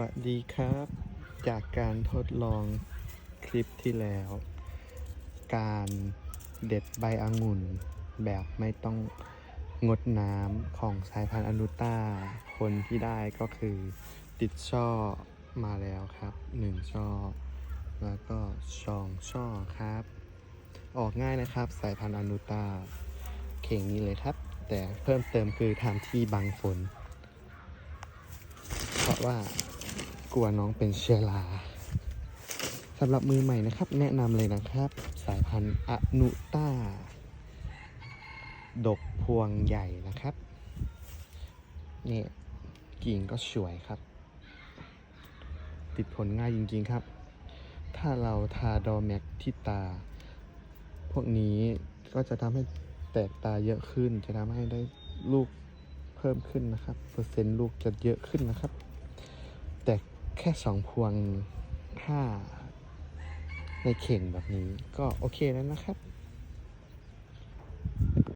วัสดีครับ จากการทดลองคลิปที่แล้ว การเด็ดใบองุ่น แบบไม่ต้องงดน้ำของสายพันธุ์อนุต้า คนที่ได้ก็คือติดช่อมาแล้วครับหนึ่งช่อ แล้วก็สองช่อครับ ออกง่ายนะครับสายพันธุ์อนุต้า เข่งนี้เลยครับ แต่เพิ่มเติมคือทำที่บังฝนเพราะว่า กลัวน้องเป็นเชื้อราสำหรับมือใหม่นะครับ แนะนำเลยนะครับ สายพันธุ์อนุต้า ดกพวงใหญ่นะครับนี่กิ่งก็สวยครับ ติดผลง่ายจริงๆครับ ถ้าเราทาดอแม็กที่ตา พวกนี้ก็จะทำให้แตกตาเยอะขึ้น จะทำให้ได้ลูกเพิ่มขึ้นนะครับ เปอร์เซ็นต์ลูกจะเยอะขึ้นนะครับ แต่ แค่สองพวงถ้าในเข่งแบบนี้ก็โอเคแล้วนะครับ